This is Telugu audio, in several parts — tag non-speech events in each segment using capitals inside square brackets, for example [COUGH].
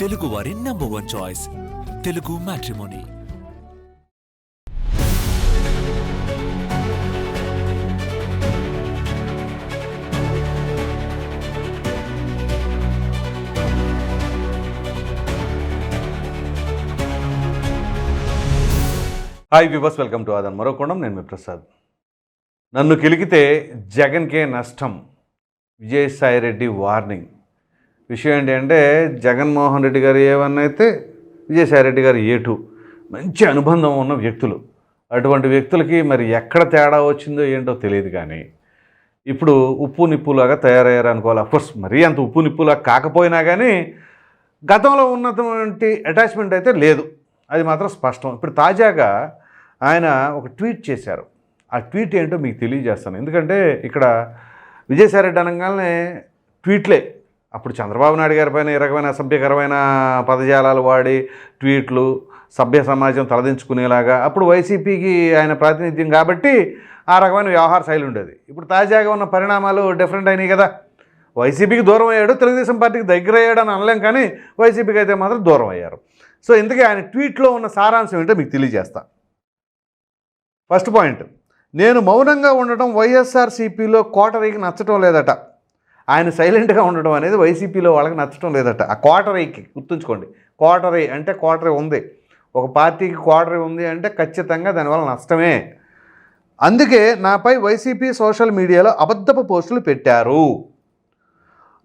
తెలుగు వారి number one choice Telugu matrimony hi viewers welcome to Aadhan మరో కోణం నేను మీ ప్రసాద్ నన్ను కిలికితే జగన్కే నష్టం విజయసాయి రెడ్డి వార్నింగ్ విషయం ఏంటి అంటే జగన్మోహన్ రెడ్డి గారు ఏవన్ అయితే విజయసాయి రెడ్డి గారు ఏ టూ మంచి అనుబంధం ఉన్న వ్యక్తులు. అటువంటి వ్యక్తులకి మరి ఎక్కడ తేడా వచ్చిందో ఏంటో తెలియదు కానీ ఇప్పుడు ఉప్పు నిప్పులాగా తయారయ్యారు అనుకోవాలి. అఫ్కోర్స్ మరీ అంత ఉప్పు నిప్పులాగా కాకపోయినా కానీ గతంలో ఉన్నటువంటి అటాచ్మెంట్ అయితే లేదు. అది మాత్రం స్పష్టం. ఇప్పుడు తాజాగా ఆయన ఒక ట్వీట్ చేశారు. ఆ ట్వీట్ ఏంటో మీకు తెలియజేస్తాను. ఎందుకంటే ఇక్కడ విజయసాయిరెడ్డి అనగానే ట్వీట్లే. అప్పుడు చంద్రబాబు నాయుడు గారి పైన ఈ రకమైన అసభ్యకరమైన పదజాలాలు వాడి ట్వీట్లు సభ్య సమాజం తలదించుకునేలాగా అప్పుడు వైసీపీకి ఆయన ప్రాతినిధ్యం కాబట్టి ఆ రకమైన వ్యవహార శైలి ఉండేది. ఇప్పుడు తాజాగా ఉన్న పరిణామాలు డిఫరెంట్ అయినాయి కదా. వైసీపీకి దూరం అయ్యాడు తెలుగుదేశం పార్టీకి దగ్గర అయ్యాడు అని అనలేం కానీ వైసీపీకి అయితే మాత్రం దూరం అయ్యారు. సో ఇందుకే ఆయన ట్వీట్లో ఉన్న సారాంశం ఏంటో మీకు తెలియజేస్తా. ఫస్ట్ పాయింట్ నేను మౌనంగా ఉండటం వైఎస్ఆర్సీపీలో కోటరీకి నచ్చటం లేదట. ఆయన సైలెంట్గా ఉండడం అనేది వైసీపీలో వాళ్ళకి నచ్చటం లేదట. ఆ కోటరీకి గుర్తుంచుకోండి. కోటరీ అంటే కోటరీ ఉంది. ఒక పార్టీకి కోటరీ ఉంది అంటే ఖచ్చితంగా దానివల్ల నష్టమే. అందుకే నాపై వైసీపీ సోషల్ మీడియాలో అబద్ధపు పోస్టులు పెట్టారు.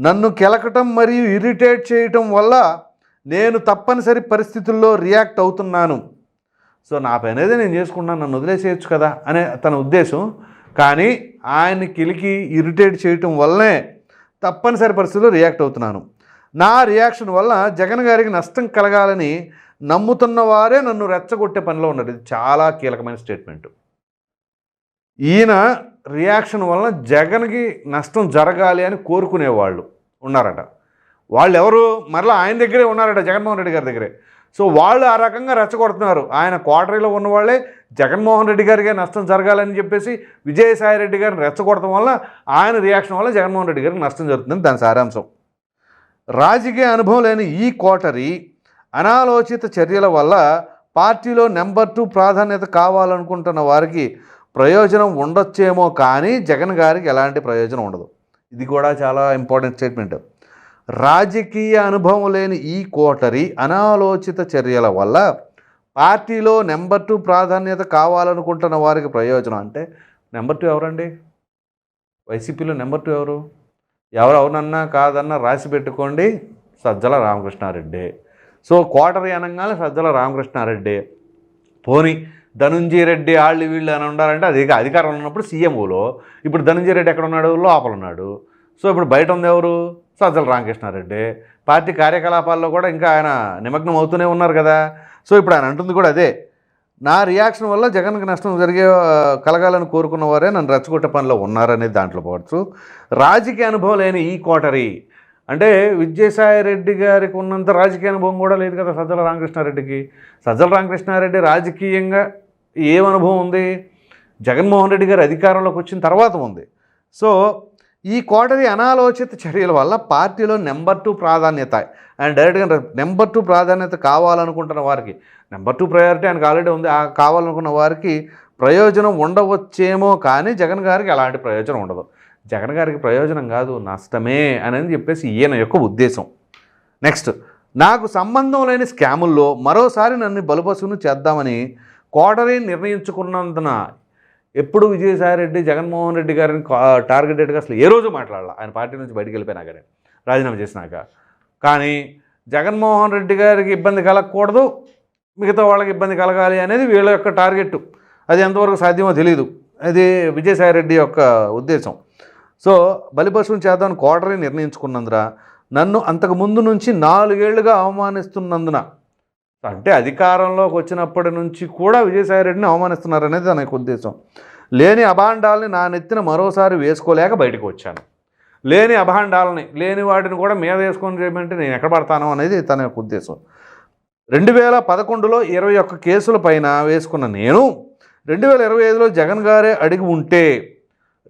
నన్ను కెలకటం మరియు ఇరిటేట్ చేయటం వల్ల నేను తప్పనిసరి పరిస్థితుల్లో రియాక్ట్ అవుతున్నాను. సో నా పని అనేది నేను చేసుకున్నాను నన్ను వదిలేసేయచ్చు కదా అనే తన ఉద్దేశం. కానీ ఆయన కిలికి ఇరిటేట్ చేయటం వల్లనే తప్పనిసరి పరిస్థితుల్లో రియాక్ట్ అవుతున్నాను. నా రియాక్షన్ వల్ల జగన్ గారికి నష్టం కలగాలని నమ్ముతున్న వారే నన్ను రెచ్చగొట్టే పనిలో ఉన్నాడు ఇది చాలా కీలకమైన స్టేట్మెంట్ ఈయన రియాక్షన్ వలన జగన్కి నష్టం జరగాలి అని కోరుకునేవాళ్ళు ఉన్నారట. వాళ్ళు ఎవరు మరలా ఆయన దగ్గరే ఉన్నారట జగన్మోహన్ రెడ్డి గారి దగ్గరే. సో వాళ్ళు ఆ రకంగా రెచ్చగొడుతున్నారు. ఆయన క్వార్టరీలో ఉన్నవాళ్ళే జగన్మోహన్ రెడ్డి గారికి నష్టం జరగాలని చెప్పేసి విజయసాయి రెడ్డి గారిని రెచ్చగొడటం వల్ల ఆయన రియాక్షన్ వల్ల జగన్మోహన్ రెడ్డి గారికి నష్టం జరుగుతుంది దాని సారాంశం. రాజకీయ అనుభవం లేని ఈ కోటరీ అనాలోచిత చర్యల వల్ల పార్టీలో నెంబర్ టూ ప్రాధాన్యత కావాలనుకుంటున్న వారికి ప్రయోజనం ఉండొచ్చేమో కానీ జగన్ గారికి ఎలాంటి ప్రయోజనం ఉండదు. ఇది కూడా చాలా ఇంపార్టెంట్ స్టేట్మెంట్. రాజకీయ అనుభవం లేని ఈ కోటరీ అనాలోచిత చర్యల వల్ల పార్టీలో నెంబర్ టూ ప్రాధాన్యత కావాలనుకుంటున్న వారికి ప్రయోజనం అంటే నెంబర్ టూ ఎవరండి? వైసీపీలో నెంబర్ టూ ఎవరు? ఎవరు అవునన్నా కాదన్నా రాసి పెట్టుకోండి. సజ్జల రామకృష్ణారెడ్డి. సో కోటరీ అనగానే సజ్జల రామకృష్ణారెడ్డి. పోని ధనుంజయ రెడ్డి వాళ్ళు వీళ్ళు అని ఉండాలంటే అది అధికారంలో ఉన్నప్పుడు సీఎంఓలో. ఇప్పుడు ధనుంజయ రెడ్డి ఎక్కడ ఉన్నాడు? లోపల ఉన్నాడు. సో ఇప్పుడు బయట ఉంది ఎవరు? సజ్జల రామకృష్ణారెడ్డి. పార్టీ కార్యకలాపాల్లో కూడా ఇంకా ఆయన నిమగ్నం అవుతూనే ఉన్నారు కదా. సో ఇప్పుడు ఆయన అంటుంది కూడా అదే. నా రియాక్షన్ వల్ల జగన్కి నష్టం జరిగే కలగాలని కోరుకున్న వారే నన్ను రెచ్చగొట్టే పనిలో ఉన్నారనేది దాంట్లో పోవచ్చు. రాజకీయ అనుభవం లేని ఈ కోటరీ అంటే విజయసాయి రెడ్డి గారికి ఉన్నంత రాజకీయ అనుభవం కూడా లేదు కదా సజ్జల రామకృష్ణారెడ్డికి. సజ్జల రామకృష్ణారెడ్డి రాజకీయంగా ఏం అనుభవం ఉంది? జగన్మోహన్ రెడ్డి గారు అధికారంలోకి వచ్చిన తర్వాత ఉంది. సో ఈ కోటరీ అనాలోచిత చర్యల వల్ల పార్టీలో నెంబర్ టూ ప్రాధాన్యత. ఆయన డైరెక్ట్గా నెంబర్ టూ ప్రాధాన్యత కావాలనుకుంటున్న వారికి నెంబర్ టూ ప్రయారిటీ ఆయనకు ఆల్రెడీ ఉంది ఆ కావాలనుకున్న వారికి ప్రయోజనం ఉండవచ్చేమో కానీ జగన్ గారికి అలాంటి ప్రయోజనం ఉండదు. జగన్ గారికి ప్రయోజనం కాదు నష్టమే అనేది చెప్పేసి ఈయన యొక్క ఉద్దేశం. నెక్స్ట్ నాకు సంబంధం లేని స్కాముల్లో మరోసారి నన్ను బలుపసును చేద్దామని కోటరీ నిర్ణయించుకున్నందున ఎప్పుడు విజయసాయిరెడ్డి జగన్మోహన్ రెడ్డి గారిని కా- టార్గెటెడ్గా అసలు ఏ రోజు మాట్లాడాల. ఆయన పార్టీ నుంచి బయటికి వెళ్ళిపోయినా కానీ రాజీనామా చేసినాక. కానీ జగన్మోహన్ రెడ్డి గారికి ఇబ్బంది కలగకూడదు మిగతా వాళ్ళకి ఇబ్బంది కలగాలి అనేది వీళ్ళ యొక్క టార్గెట్ అది ఎంతవరకు సాధ్యమో తెలియదు అది విజయసాయిరెడ్డి యొక్క ఉద్దేశం. సో బలిపశువుని చేద్దామని కోటరీ నిర్ణయించుకున్నందున నన్ను అంతకు ముందు నుంచి నాలుగేళ్ళుగా అవమానిస్తున్నందున అంటే అధికారంలోకి వచ్చినప్పటి నుంచి కూడా విజయసాయిరెడ్డిని అవమానిస్తున్నారనేది నా యొక్క ఉద్దేశం. లేని అభాండాలని నా నెత్తిన మరోసారి వేసుకోలేక బయటకు వచ్చాను. లేని అభాండాలని లేని వాటిని కూడా మీద వేసుకొని చేయమంటే నేను ఎక్కడ పడతాను అనేది తన యొక్క ఉద్దేశం. రెండు వేల పదకొండులో ఇరవై ఒక్క కేసుల పైన వేసుకున్న నేను రెండు వేల ఇరవై ఐదులో జగన్ గారే అడిగి ఉంటే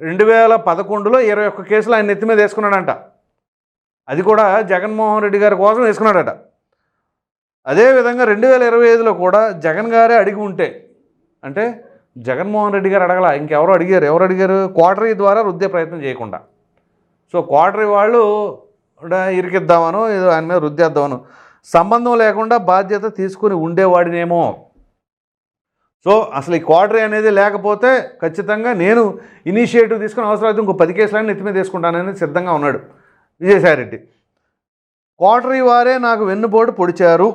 రెండు వేల పదకొండులో ఇరవై ఒక్క కేసులు ఆయన నెత్తి మీద వేసుకున్నాడంట. అది కూడా జగన్మోహన్ రెడ్డి గారి కోసం వేసుకున్నాడట. అదేవిధంగా రెండు వేల ఇరవై ఐదులో కూడా జగన్ గారే అడిగి ఉంటే అంటే జగన్మోహన్ రెడ్డి గారు అడగల ఇంకెవరు అడిగారు? ఎవరు అడిగారు? క్వార్టరీ ద్వారా రుద్దే ప్రయత్నం చేయకుండా. సో క్వార్టరీ వాళ్ళు ఇరికిద్దామను ఏదో ఆయన మీద రుద్దేద్దామను సంబంధం లేకుండా బాధ్యత తీసుకుని ఉండేవాడినేమో. సో అసలు ఈ క్వార్టరీ అనేది లేకపోతే ఖచ్చితంగా నేను ఇనిషియేటివ్ తీసుకుని అవసరమైతే ఇంకో పది కేసులన్నీ ఎత్తి మీద తీసుకుంటానని సిద్ధంగా ఉన్నాడు విజయసాయిరెడ్డి. క్వార్టరీ వారే నాకు వెన్నుపోటు పొడిచారు.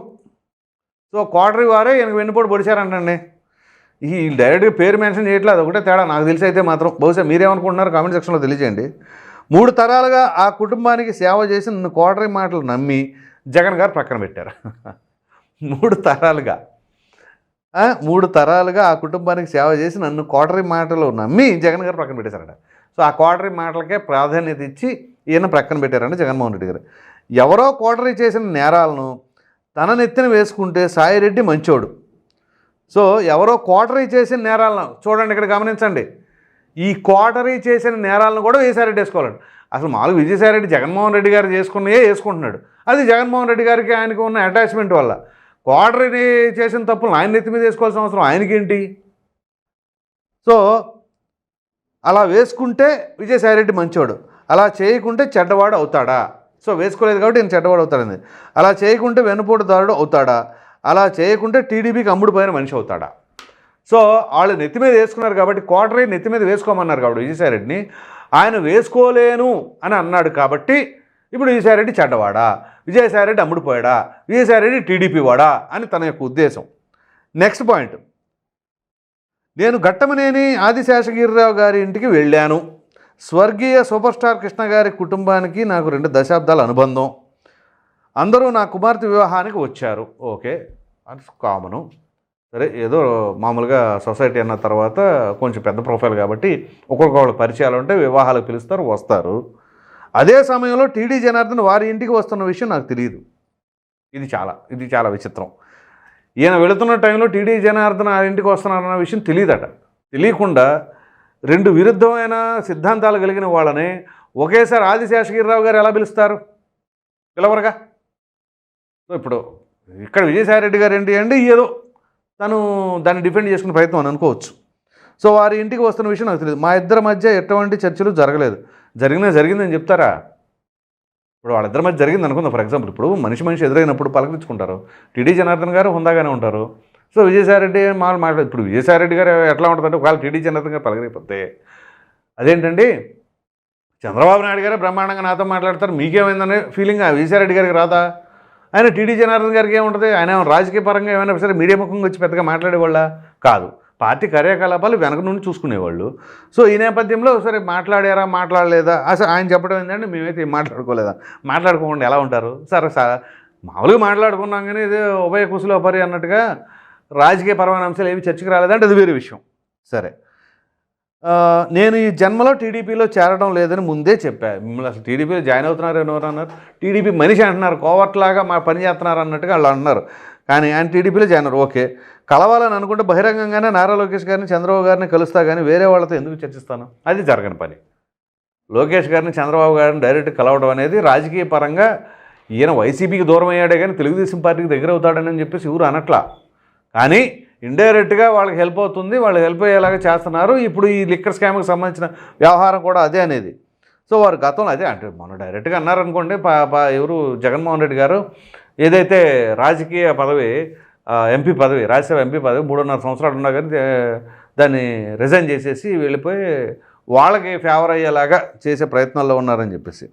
సో క్వార్టరీ వారే ఈయనకు వెన్నుపోటు పొడిచారంటండి. ఈ డైరెక్ట్గా పేరు మెన్షన్ చేయట్లేదు అదొకటే తేడా. నాకు తెలిసి అయితే మాత్రం బహుశా మీరేమనుకుంటున్నారు కామెంట్ సెక్షన్లో తెలియజేయండి మూడు తరాలుగా ఆ కుటుంబానికి సేవ చేసి నన్ను కోటరీ మాటలు నమ్మి జగన్ గారు ప్రక్కన పెట్టారు. [LAUGHS] మూడు తరాలుగా. మూడు తరాలుగా ఆ కుటుంబానికి సేవ చేసి నన్ను కోటరీ మాటలు నమ్మి జగన్ గారు ప్రక్కన పెట్టేశారట. సో ఆ కోటరీ మాటలకే ప్రాధాన్యత ఇచ్చి ఈయన ప్రక్కన పెట్టారంట జగన్మోహన్ రెడ్డి గారు. ఎవరో కోటరీ చేసిన నేరాలను తన నెత్తిన వేసుకుంటే సాయిరెడ్డి మంచోడు. సో ఎవరో క్వార్టరీ చేసిన నేరాలను చూడండి ఇక్కడ గమనించండి. ఈ క్వార్టరీ చేసిన నేరాలను కూడా విజయసాయిరెడ్డి వేసుకోవాలండి. అసలు మామూలు విజయసాయిరెడ్డి జగన్మోహన్ రెడ్డి గారు చేసుకున్నయే వేసుకుంటున్నాడు. అది జగన్మోహన్ రెడ్డి గారికి ఆయనకు ఉన్న అటాచ్మెంట్ వల్ల. క్వార్టరీ చేసిన తప్పులు ఆయన నెత్తి మీద వేసుకోవాల్సిన అవసరం ఆయనకేంటి? సో అలా వేసుకుంటే విజయసాయిరెడ్డి మంచోడు. అలా చేయకుంటే చెడ్డవాడు అవుతాడా? సో వేసుకోలేదు కాబట్టి నేను చెడ్డవాడు అవుతాడండి అలా చేయకుంటే వెన్నుపోటుదారుడు అవుతాడా? అలా చేయకుంటే టీడీపీకి అమ్ముడు పోయిన మనిషి అవుతాడా? సో వాళ్ళు నెత్తి మీద వేసుకున్నారు కాబట్టి క్వార్టరీ నెత్తి మీద వేసుకోమన్నారు కాబట్టి విజయసాయిరెడ్డిని. ఆయన వేసుకోలేను అని అన్నాడు కాబట్టి ఇప్పుడు విజయసాయిరెడ్డి చెడ్డవాడా? విజయసాయిరెడ్డి అమ్ముడుపోయాడా విజయసాయిరెడ్డి టీడీపీ వాడా? అని తన యొక్క ఉద్దేశం. Next point. నేను ఘట్టమనేని ఆదిశేషగిరిరావు గారి ఇంటికి వెళ్ళాను. స్వర్గీయ సూపర్ స్టార్ కృష్ణ గారి కుటుంబానికి నాకు రెండు దశాబ్దాల అనుబంధం. అందరూ నా కుమార్తె వివాహానికి వచ్చారు. ఓకే. అది కామను. సరే ఏదో మామూలుగా సొసైటీ అన్న తర్వాత కొంచెం పెద్ద ప్రొఫైల్ కాబట్టి ఒక్కొక్కళ్ళు పరిచయాలు ఉంటే వివాహాలకు పిలుస్తారు వస్తారు. అదే సమయంలో టీడీ జనార్దన్ వారి ఇంటికి వస్తున్న విషయం నాకు తెలియదు ఇది చాలా ఇది చాలా విచిత్రం. ఈయన వెళుతున్న టైంలో టీడీ జనార్దన్ ఆ ఇంటికి వస్తున్నారన్న విషయం తెలియదట తెలియకుండా రెండు విరుద్ధమైన సిద్ధాంతాలు కలిగిన వాళ్ళని ఒకేసారి ఆదిశేషగిరిరావు గారు ఎలా పిలుస్తారు? పిలవరుగా? సో ఇప్పుడు ఇక్కడ విజయసాయిరెడ్డి గారు ఏంటి అంటే ఏదో తను దాన్ని డిఫెండ్ చేసుకునే ప్రయత్నం అని అనుకోవచ్చు. సో వారి ఇంటికి వస్తున్న విషయం నాకు తెలియదు మా ఇద్దరి మధ్య ఎటువంటి చర్చలు జరగలేదు. జరిగినా జరిగిందని చెప్తారా? ఇప్పుడు వాళ్ళిద్దరి మధ్య జరిగింది అనుకుందాం. ఫర్ ఎగ్జాంపుల్ ఇప్పుడు మనిషి మనిషి ఎదురైనప్పుడు పలకరించుకుంటారు. టీడీ జనార్దన్ గారు హుందాగానే ఉంటారు. సో విజయసాయిరెడ్డి మాలు మాట్లాడు ఇప్పుడు విజయసాయిరెడ్డి గారు ఎట్లా ఉంటుందంటే ఒకవేళ టీడీ జనార్దన్ గారు పలకరిపోతే అదేంటండి? చంద్రబాబు నాయుడు గారే బ్రహ్మాండంగా నాతో మాట్లాడతారు. మీకేమైందనే ఫీలింగ్ ఆ? విజయసాయిరెడ్డి గారికి రాదా? ఆయన టీడీ జనార్దన్ గారికి ఏముంటుంది? ఆయన రాజకీయ పరంగా ఏమైనా సరే మీడియా ముఖంగా వచ్చి పెద్దగా మాట్లాడేవాళ్ళ? కాదు. పార్టీ కార్యకలాపాలు వెనక నుండి చూసుకునేవాళ్ళు. సో ఈ నేపథ్యంలో సరే మాట్లాడారా మాట్లాడలేదా? అసలు ఆయన చెప్పడం ఏంటంటే మేమైతే మాట్లాడుకోలేదా? మాట్లాడుకోకుండా ఎలా ఉంటారు? సరే సార్ మామూలుగా మాట్లాడుకున్నాం కానీ ఇదే ఉభయ కుశల పరి అన్నట్టుగా రాజకీయ పరమైన అంశాలు ఏవి చర్చకు రాలేదంటే అది వేరే విషయం. సరే. నేను ఈ జన్మలో టీడీపీలో చేరడం లేదని ముందే చెప్పా. మిమ్మల్ని అసలు టీడీపీలో జాయిన్ అవుతున్నారు ఎవరు అన్నారు? టీడీపీ మనిషి అంటున్నారు కోవట్లాగా మా పని చేస్తున్నారు అన్నట్టుగా వాళ్ళు అంటున్నారు. కానీ ఆయన టీడీపీలో జాయిన్ అన్నారు ఓకే. కలవాలని అనుకుంటే బహిరంగంగానే నారా లోకేష్ గారిని చంద్రబాబు గారిని కలుస్తా కానీ వేరే వాళ్ళతో ఎందుకు చర్చిస్తాను? అది జరగని పని. లోకేష్ గారిని చంద్రబాబు గారిని డైరెక్ట్ కలవడం అనేది రాజకీయ పరంగా ఈయన వైసీపీకి దూరం అయ్యాడే కానీ తెలుగుదేశం పార్టీకి దగ్గర అవుతాడని చెప్పేసి ఎవరు అనట్లా. కానీ ఇండైరెక్ట్గా వాళ్ళకి హెల్ప్ అవుతుంది వాళ్ళు హెల్ప్ అయ్యేలాగా చేస్తున్నారు. ఇప్పుడు ఈ లిక్కర్ స్కామ్కి సంబంధించిన వ్యవహారం కూడా అదే అనేది. సో వారు గతంలో అదే అంటే మొన్న డైరెక్ట్గా అన్నారనుకోండి పా పా ఎవరు జగన్మోహన్ రెడ్డి గారు ఏదైతే రాజకీయ పదవి ఎంపీ పదవి రాజ్యసభ ఎంపీ పదవి మూడున్నర సంవత్సరాలు ఉన్నా కానీ దాన్ని రిజైన్ చేసేసి వెళ్ళిపోయి వాళ్ళకి ఫేవర్ అయ్యేలాగా చేసే ప్రయత్నాల్లో ఉన్నారని చెప్పేసి.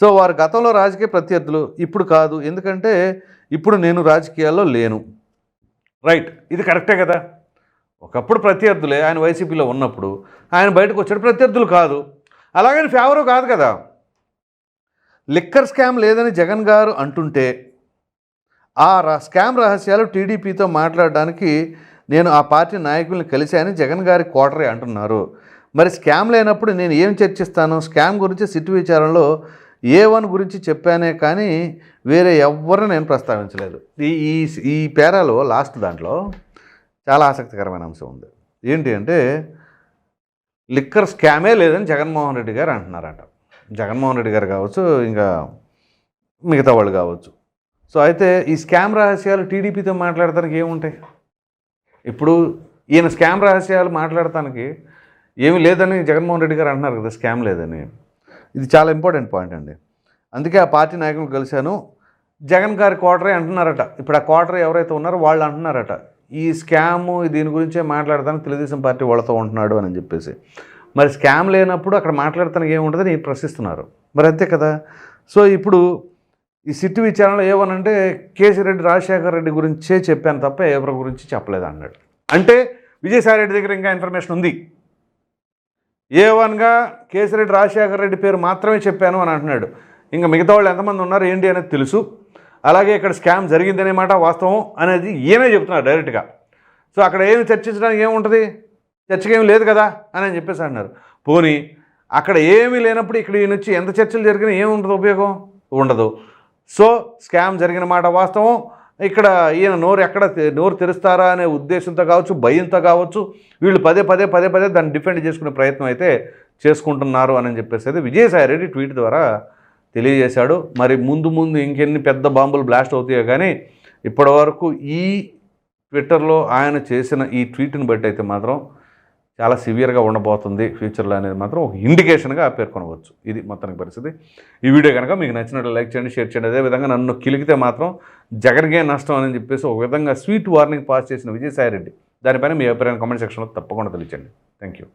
సో వారు గతంలో రాజకీయ ప్రత్యర్థులు ఇప్పుడు కాదు. ఎందుకంటే ఇప్పుడు నేను రాజకీయాల్లో లేను. రైట్ ఇది కరెక్టే కదా? ఒకప్పుడు ప్రత్యర్థులే ఆయన వైసీపీలో ఉన్నప్పుడు ఆయన బయటకు వచ్చాడు ప్రత్యర్థులు కాదు. అలాగని ఫేవరు కాదు కదా? లిక్కర్ స్కామ్ లేదని జగన్ గారు అంటుంటే ఆ ర స్కామ్ రహస్యాలు టీడీపీతో మాట్లాడడానికి నేను ఆ పార్టీ నాయకుల్ని కలిశానని జగన్ గారి కోటరే అంటున్నారు. మరి స్కామ్ లేనప్పుడు నేను ఏం చర్చిస్తాను? స్కామ్ గురించి సిట్టు విచారణలో ఏ వన్ గురించి చెప్పానే కానీ వేరే ఎవ్వరిని నేను ప్రస్తావించలేదు. ఈ ఈ ఈ పేరాలో లాస్ట్ దాంట్లో చాలా ఆసక్తికరమైన అంశం ఉంది. ఏంటి అంటే లిక్కర్ స్కామే లేదని జగన్మోహన్ రెడ్డి గారు అంటున్నారట. జగన్మోహన్ రెడ్డి గారు కావచ్చు ఇంకా మిగతా వాళ్ళు కావచ్చు. సో అయితే ఈ స్కామ్ రహస్యాలు టీడీపీతో మాట్లాడటానికి ఏముంటాయి? ఇప్పుడు ఈయన స్కామ్ రహస్యాలు మాట్లాడటానికి ఏమి లేదని జగన్మోహన్ రెడ్డి గారు అంటున్నారు కదా స్కామ్ లేదని. ఇది చాలా ఇంపార్టెంట్ పాయింట్ అండి. అందుకే ఆ పార్టీ నాయకులు కలిశాను. జగన్ గారి క్వార్టరే అంటున్నారట. ఇప్పుడు ఆ క్వార్టర్ ఎవరైతే ఉన్నారో వాళ్ళు అంటున్నారట. ఈ స్కామ్ దీని గురించే మాట్లాడతాను తెలుగుదేశం పార్టీ వాళ్ళతో ఉంటున్నాడు అని చెప్పేసి. మరి స్కామ్ లేనప్పుడు అక్కడ మాట్లాడతానికి ఏముంటుందని ప్రశ్నిస్తున్నారు. మరి అంతే కదా? సో ఇప్పుడు ఈ సిట్టు విచారణలో ఏమనంటే కేసిరెడ్డి రాజశేఖర రెడ్డి గురించే చెప్పాను తప్ప ఎవరి గురించి చెప్పలేదు అన్నాడు. అంటే విజయసాయి రెడ్డి దగ్గర ఇంకా ఇన్ఫర్మేషన్ ఉంది. ఏ వన్గా కేసిరెడ్డి రాజశేఖర రెడ్డి పేరు మాత్రమే చెప్పాను అని అంటున్నాడు. ఇంకా మిగతా వాళ్ళు ఎంతమంది ఉన్నారు ఏంటి అనేది తెలుసు. అలాగే ఇక్కడ స్కామ్ జరిగిందనే మాట వాస్తవం అనేది ఈయనే చెప్తున్నారు డైరెక్ట్గా. సో అక్కడ ఏమి చర్చించడానికి ఏముంటుంది? చర్చకేమి ఏమి లేదు కదా అని అని చెప్పేసి అన్నారు పోనీ అక్కడ ఏమీ లేనప్పుడు ఇక్కడ ఈయన వచ్చి ఎంత చర్చలు జరిగినా ఏముంటుంది ఉపయోగం? ఉండదు. సో స్కామ్ జరిగిన మాట వాస్తవం. ఇక్కడ ఈయన నోరు ఎక్కడ నోరు తెరుస్తారా అనే ఉద్దేశంతో కావచ్చు భయంతో కావచ్చు వీళ్ళు పదే పదే పదే పదే దాన్ని డిఫెండ్ చేసుకునే ప్రయత్నం అయితే చేసుకుంటున్నారు అని చెప్పేసి అయితే విజయసాయి రెడ్డి ట్వీట్ ద్వారా తెలియజేశాడు. మరి ముందు ముందు ఇంకెన్ని పెద్ద బాంబులు బ్లాస్ట్ అవుతాయో కానీ ఇప్పటివరకు ఈ ట్విట్టర్లో ఆయన చేసిన ఈ ట్వీట్ని బట్టి అయితే మాత్రం చాలా సివియర్గా ఉండబోతుంది. ఫ్యూచర్లో అనేది మాత్రం ఒక ఇండికేషన్గా పేర్కొనవచ్చు. ఇది మొత్తానికి పరిస్థితి. ఈ వీడియో కనుక మీకు నచ్చినట్లు లైక్ చేయండి షేర్ చేయండి. అదేవిధంగా నన్ను కిలికితే మాత్రం జగన్గే నష్టం అని చెప్పేసి ఒక విధంగా స్వీట్ వార్నింగ్ పాస్ చేసిన విజయసాయిరెడ్డి దానిపైన మీ అభిప్రాయం కామెంట్ సెక్షన్లో తప్పకుండా తెలియచండి థ్యాంక్ యూ